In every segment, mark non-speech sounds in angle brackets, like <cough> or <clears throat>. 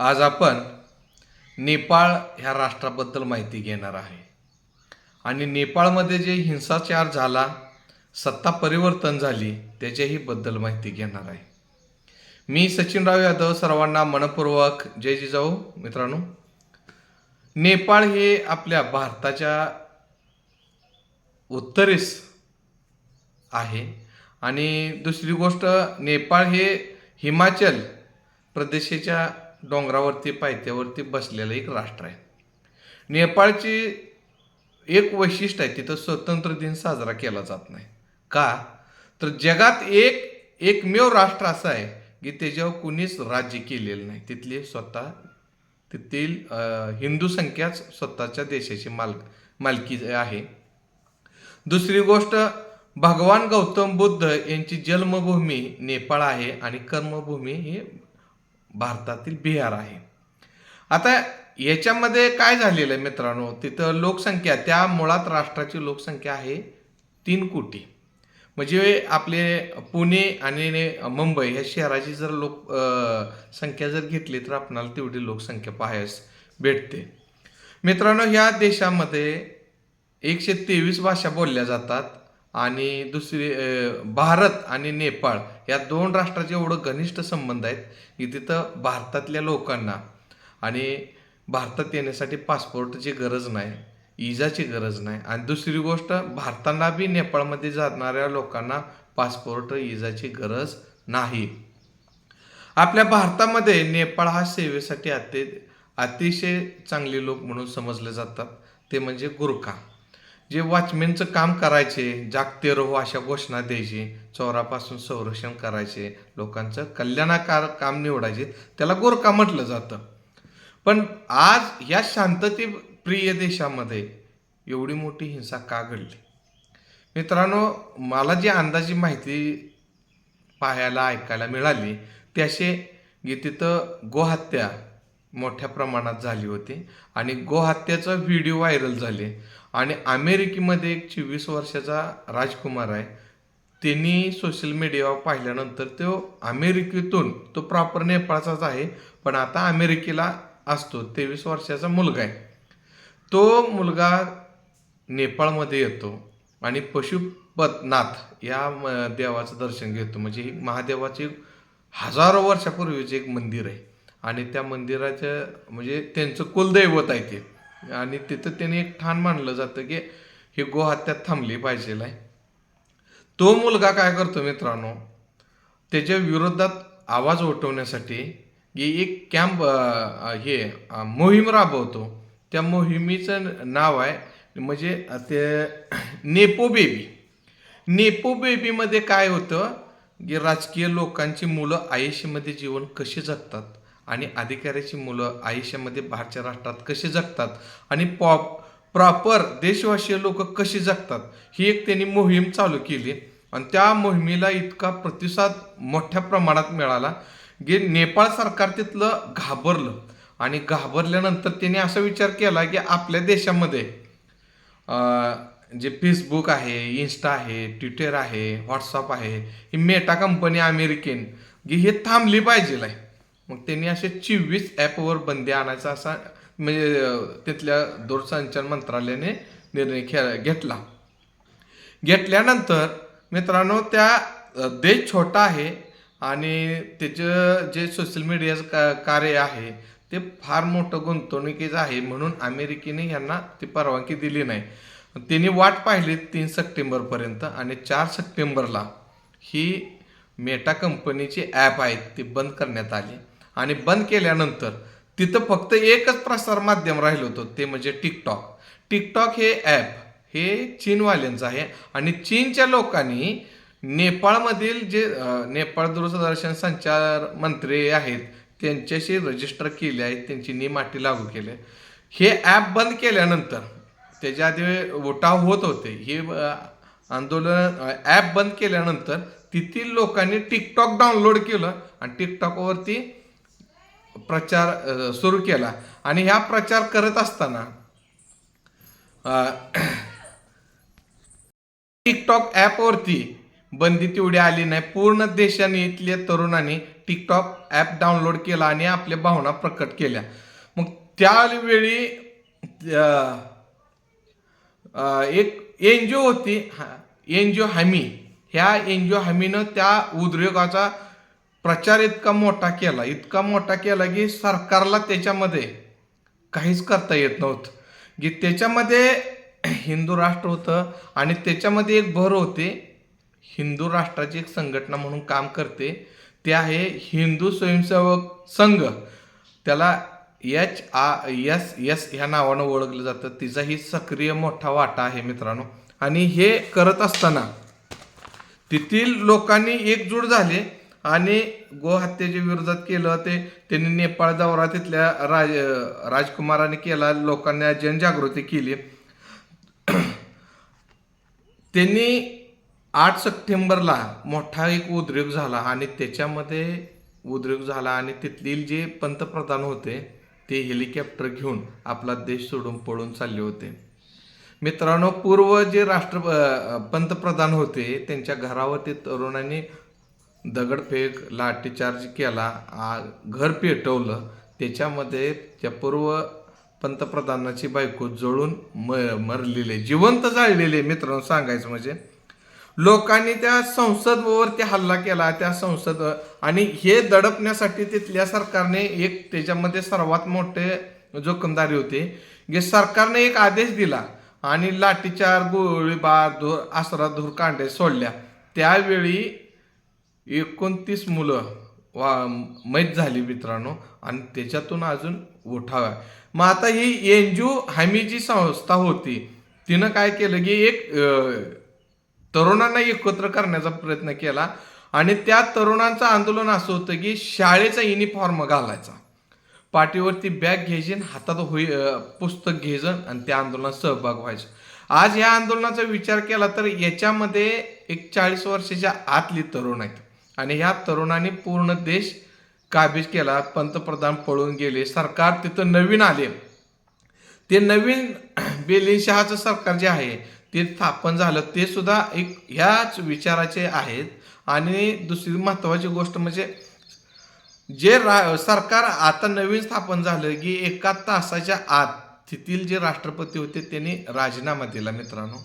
आज आपण नेपाळ ह्या राष्ट्राबद्दल माहिती घेणार आहे. आणि नेपाळमध्ये जे हिंसाचार झाला सत्ता परिवर्तन झाली त्याच्याही बद्दल माहिती घेणार आहे. मी सचिनराव यादव सर्वांना मनपूर्वक जय जिजाऊ. मित्रांनो नेपाळ हे आपल्या भारताच्या उत्तरेस आहे. आणि दुसरी गोष्ट नेपाळ हे हिमाचल प्रदेशाच्या डोंगरावरती पायथ्यावरती बसलेलं एक राष्ट्र आहे. नेपाळची एक वैशिष्ट्य आहे तिथं स्वतंत्र दिन साजरा केला जात नाही. का? तर जगात एक एकमेव राष्ट्र असं आहे की त्याच्यावर कुणीच राज्य केलेलं नाही. तिथले स्वतः तेथील हिंदू संख्याच स्वतःच्या देशाची माल मालकी आहे. दुसरी गोष्ट भगवान गौतम बुद्ध यांची जन्मभूमी नेपाळ आहे आणि कर्मभूमी ही भारतातील बिहार आहे. आता याच्यामध्ये काय झालेलं आहे मित्रांनो? तिथं लोकसंख्या त्या मुळात राष्ट्राची लोकसंख्या आहे तीन कोटी. म्हणजे आपले पुणे आणि मुंबई ह्या शहराची जर लोक संख्या जर घेतली तर आपणाला तेवढी लोकसंख्या पाहायस भेटते. मित्रांनो ह्या देशामध्ये एकशे तेवीस भाषा बोलल्या जातात. आणि दुसरी भारत आणि नेपाळ या दोन राष्ट्राचे एवढं घनिष्ठ संबंध आहेत की तिथं भारतातल्या लोकांना आणि भारतात येण्यासाठी पासपोर्टची गरज नाही इजाची गरज नाही. आणि दुसरी गोष्ट भारताला बी नेपाळमध्ये जाणाऱ्या लोकांना पासपोर्ट इजाची गरज नाही. आपल्या भारतामध्ये नेपाळ हा सेवेसाठी अति अतिशय चांगले लोक म्हणून समजले जातात. ते म्हणजे गुरखा. जे वॉचमॅनचं काम करायचे जागते रहो अशा घोषणा द्यायची चोरापासून संरक्षण करायचे लोकांचं कल्याणकार काम निवडायचे त्याला गोरखा म्हटलं जातं. पण आज या शांतते प्रिय देशामध्ये एवढी मोठी हिंसा का घडली? मित्रांनो मला जी अंदाजी माहिती पाहायला ऐकायला मिळाली ती की तिथं गोहत्या मोठ्या प्रमाणात झाली होती आणि गोहत्याचं व्हिडिओ व्हायरल झाले. आणि अमेरिकेमध्ये एक चोवीस वर्षाचा राजकुमार आहे. त्यांनी सोशल मीडियावर पाहिल्यानंतर तो अमेरिकेतून तो प्रॉपर नेपाळचाच आहे पण आता अमेरिकेला असतो. तेवीस वर्षाचा मुलगा आहे. तो मुलगा नेपाळमध्ये येतो आणि पशुपतनाथ या म- देवाचं दर्शन घेतो. म्हणजे ही महादेवाचे हजारो वर्षापूर्वीचे एक मंदिर आहे. आणि त्या मंदिराचं म्हणजे त्यांचं कुलदैवत आहे ते. आणि तिथं त्याने एक ठाण मानलं जातं की ही गोहत्यात थांबली पाहिजे आहे. तो मुलगा काय करतो मित्रांनो त्याच्या विरोधात आवाज उठवण्यासाठी की एक कॅम्प हे मोहीम राबवतो. त्या मोहिमेचं नाव आहे म्हणजे ते नेपो बेबी. नेपो बेबीमध्ये काय होतं की राजकीय लोकांची मुलं आयुष्यामध्ये जीवन कसे जगतात? आणि अधिकाऱ्याची मुलं आयुष्यामध्ये बाहेरच्या राष्ट्रात कशी जगतात आणि पॉप प्रॉपर देशवासीय लोक कशी जगतात ही एक त्यांनी मोहीम चालू केली. आणि त्या मोहिमेला इतका प्रतिसाद मोठ्या प्रमाणात मिळाला की नेपाळ सरकार तिथलं घाबरलं. आणि घाबरल्यानंतर त्यांनी असा विचार केला की आपल्या देशामध्ये जे फेसबुक आहे इन्स्टा आहे ट्विटर आहे व्हॉट्सअप आहे ही मेटा कंपनी अमेरिकेन की हे थांबली पाहिजे आहे मग त्यांनी असे चोवीस ॲपवर बंदी आणायचा असा म्हणजे तिथल्या दूरसंचार मंत्रालयाने निर्णय खे घेतला. घेतल्यानंतर मित्रांनो त्या देश छोटा आहे आणि त्याचं जे सोशल मीडियाचं का कार्य आहे ते फार मोठं गुंतवणुकीचं आहे म्हणून अमेरिकेने यांना ती परवानगी दिली नाही. त्यांनी वाट पाहिली तीन सप्टेंबरपर्यंत आणि चार सप्टेंबरला ही मेटा कंपनीची ॲप आहेत ती बंद करण्यात आली. आणि बंद केल्यानंतर तिथं फक्त एकच प्रसार माध्यम राहिलं होतं ते म्हणजे टिकटॉक टिकटॉक हे ॲप हे चीनवाल्यांचं आहे आणि चीनच्या लोकांनी नेपाळमधील जे नेपाळ दूरदर्शन संचार मंत्री आहेत त्यांच्याशी रजिस्टर केले आहेत त्यांची निमाटी लागू केली आहे. हे ॲप बंद केल्यानंतर त्याच्या आधी उठाव होत होते हे आंदोलन ॲप बंद केल्यानंतर तेथील लोकांनी टिकटॉक डाउनलोड केलं आणि टिकटॉकवरती प्रचार सुरू केला. आणि ह्या प्रचार करत असताना टिकटॉक ॲपवरती बंदी तेवढी आली नाही. पूर्ण देशाने इथल्या तरुणांनी टिकटॉक ॲप डाउनलोड केला आणि आपल्या भावना प्रकट केल्या. मग त्यावेळी एक एन जी ओ होती. एन जी ओ हमी. ह्या एन जी ओ हमीनं त्या उद्योगाचा प्रचार इतका मोठा केला इतका मोठा केला की सरकारला त्याच्यामध्ये काहीच करता येत नव्हतं. की त्याच्यामध्ये हिंदू राष्ट्र होतं आणि त्याच्यामध्ये एक भर होते. हिंदू राष्ट्राची एक संघटना म्हणून काम करते. ते आहे हिंदू स्वयंसेवक संघ. त्याला एच आ एस एस ह्या नावानं ओळखलं जातं. तिचाही सक्रिय मोठा वाटा आहे मित्रांनो. आणि हे करत असताना तेथील लोकांनी एकजूट झाले. आणि गोहत्येच्या विरोधात केलं ते त्यांनी नेपाळ दौरा तिथल्या राज राजकुमाराने केला लोकांना जनजागृती केली. त्यांनी आठ सप्टेंबरला मोठा एक उद्योग झाला आणि त्याच्यामध्ये उद्योग झाला आणि तिथलील जे पंतप्रधान होते ते हेलिकॉप्टर घेऊन आपला देश सोडून पळून चालले होते. मित्रांनो पूर्व जे राष्ट्र पंतप्रधान होते त्यांच्या घरावरती तरुणांनी दगडफेक लाठीचार्ज केला आ, घर पेटवलं त्याच्यामध्ये त्या पूर्व पंतप्रधानाची बायको जळून म मरलेले जिवंत जाळलेले मित्रांनो सांगायचं म्हणजे. लोकांनी त्या संसदवरती हल्ला केला त्या संसद आणि हे दडपण्यासाठी तिथल्या सरकारने एक त्याच्यामध्ये सर्वात मोठे जोखमदारी होती की सरकारने एक आदेश दिला आणि लाठीचार गोळीबार धूर आसरा धूर कांडे सोडल्या. त्यावेळी एकोणतीस मुलं वा मैत झाली मित्रांनो आणि त्याच्यातून अजून उठावा मग आता ही एन जी ओ हमी जी संस्था होती तिनं काय केलं की एक तरुणांना एकत्र करण्याचा प्रयत्न केला. आणि त्या तरुणांचं आंदोलन असं होतं की शाळेचा युनिफॉर्म घालायचा. पाठीवरती बॅग घ्यायची हातात होई पुस्तक घ्यायचं आणि त्या आंदोलनात सहभाग व्हायचा. आज या आंदोलनाचा विचार केला तर याच्यामध्ये एक चाळीस वर्षाच्या आतली तरुण आहेत. आणि ह्या तरुणांनी पूर्ण देश काबीज केला. पंतप्रधान पळून गेले. सरकार तिथं नवीन आले. ते नवीन <clears throat> बेलिनशहाचं सरकार जे आहे ते स्थापन झालं. ते सुद्धा एक ह्याच विचाराचे आहेत. आणि दुसरी महत्त्वाची गोष्ट म्हणजे जे रा सरकार आता नवीन स्थापन झालं की एका तासाच्या आत तिथील जे राष्ट्रपती होते त्यांनी राजीनामा दिला मित्रांनो.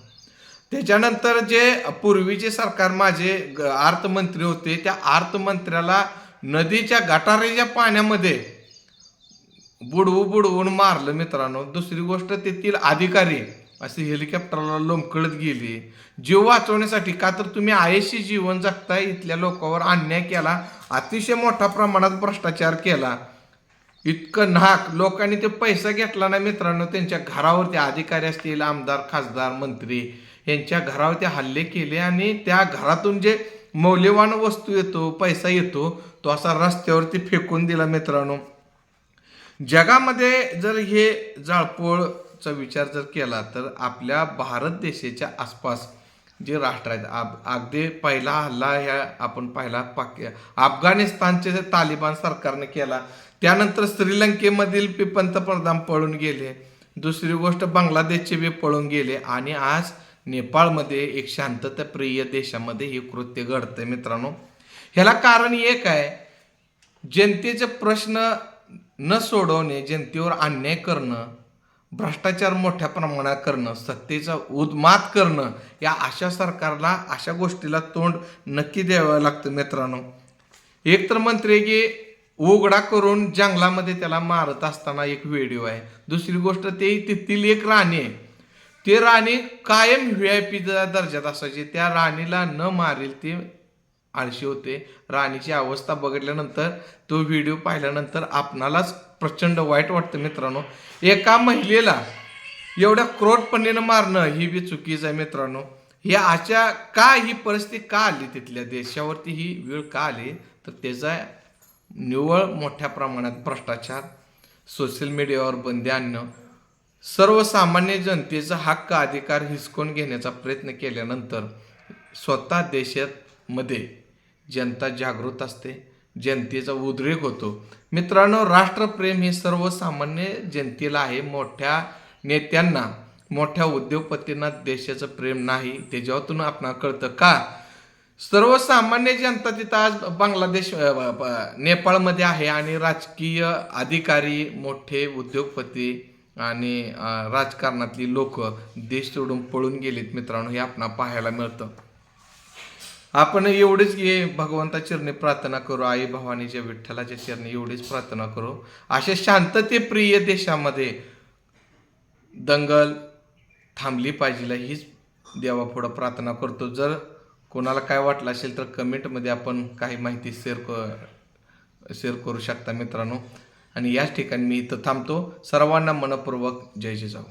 त्याच्यानंतर जे पूर्वीचे सरकार माझे ग- अर्थमंत्री होते त्या अर्थमंत्र्याला नदीच्या गटारेच्या पाण्यामध्ये बुडवू बुडवून मारलं मित्रांनो. दुसरी गोष्ट तेथील अधिकारी असे हेलिकॉप्टरला लोंबकळत गेली. जीव वाचवण्यासाठी का तर तुम्ही आयशी जीवन जगताय इथल्या लोकांवर अन्याय केला अतिशय मोठ्या प्रमाणात भ्रष्टाचार केला. इतकं नाक लोकांनी ते पैसा घेतला ना मित्रांनो. त्यांच्या घरावरती अधिकारी असतील आमदार खासदार मंत्री. यांच्या घरावरती हल्ले केले आणि त्या घरातून जे मौल्यवान वस्तू येतो पैसा येतो तो असा रस्त्यावरती फेकून दिला मित्रांनो. जगामध्ये जर हे जाळपोळचा विचार जर केला तर आपल्या भारत देशाच्या आसपास जे राष्ट्र आहेत आप अगदी पहिला हल्ला ह्या आपण पाहिला पाक अफगाणिस्तानचे जे तालिबान सरकारने केला त्यानंतर श्रीलंकेमधील बी पंतप्रधान पळून गेले. दुसरी गोष्ट बांगलादेशचे बी पळून गेले आणि आज नेपाळमध्ये एक शांतताप्रिय देशामध्ये हे कृत्य घडतंय मित्रांनो. ह्याला कारण एक आहे जनतेचे प्रश्न न सोडवणे जनतेवर अन्याय करणं भ्रष्टाचार मोठ्या प्रमाणात करणं सत्तेचा उदमात करणं या अशा सरकारला अशा गोष्टीला तोंड नक्की द्यावं लागतं मित्रांनो. एक तर मंत्री की उघडा करून जंगलामध्ये त्याला मारत असताना एक व्हिडिओ आहे. दुसरी गोष्ट ते तेथील एक राणी आहे. ते राणी कायम व्ही आय पी दर्जात असायची. त्या राणीला न मारेल ते आळशी होते. राणीची अवस्था बघितल्यानंतर तो व्हिडिओ पाहिल्यानंतर आपणालाच प्रचंड वाईट वाटतं मित्रांनो. एका महिलेला एवढ्या क्रोधपणेनं मारणं ही बी चुकीचं आहे मित्रांनो. हे अशा का ही परिस्थिती का आली तिथल्या देशावरती ही वेळ का आली? तर त्याचा निव्वळ मोठ्या प्रमाणात भ्रष्टाचार सोशल मीडियावर बंदी आणणं सर्वसामान्य जनतेचा हक्क अधिकार हिसकून घेण्याचा प्रयत्न केल्यानंतर स्वतः देशात मध्ये जनता जागृत असते जनतेचा उद्रेक होतो. मित्रांनो राष्ट्रप्रेम हे सर्वसामान्य जनतेला आहे. मोठ्या नेत्यांना मोठ्या उद्योगपतींना देशाचं प्रेम नाही. त्याच्यातून आपणा कळतं का? सर्वसामान्य जनता तिथं आज बांगलादेश नेपाळमध्ये आहे आणि राजकीय अधिकारी मोठे उद्योगपती आणि राजकारणातली लोक देश सोडून पळून गेलेत मित्रांनो हे आपण पाहायला मिळतं. आपण एवढेच हे भगवंता चरणी प्रार्थना करू आई भवानीच्या विठ्ठलाच्या चरणी एवढीच प्रार्थना करू. अशा शांततेप्रिय देशामध्ये दंगल थांबली पाहिजे हीच देवापुढं प्रार्थना करतो. जर कोणाला काय वाटलं असेल तर कमेंटमध्ये आपण काही माहिती शेअर क शेअर करू शकता मित्रांनो. आणि याच ठिकाणी मी इथं थांबतो. सर्वांना मनपूर्वक जय जिजाऊ.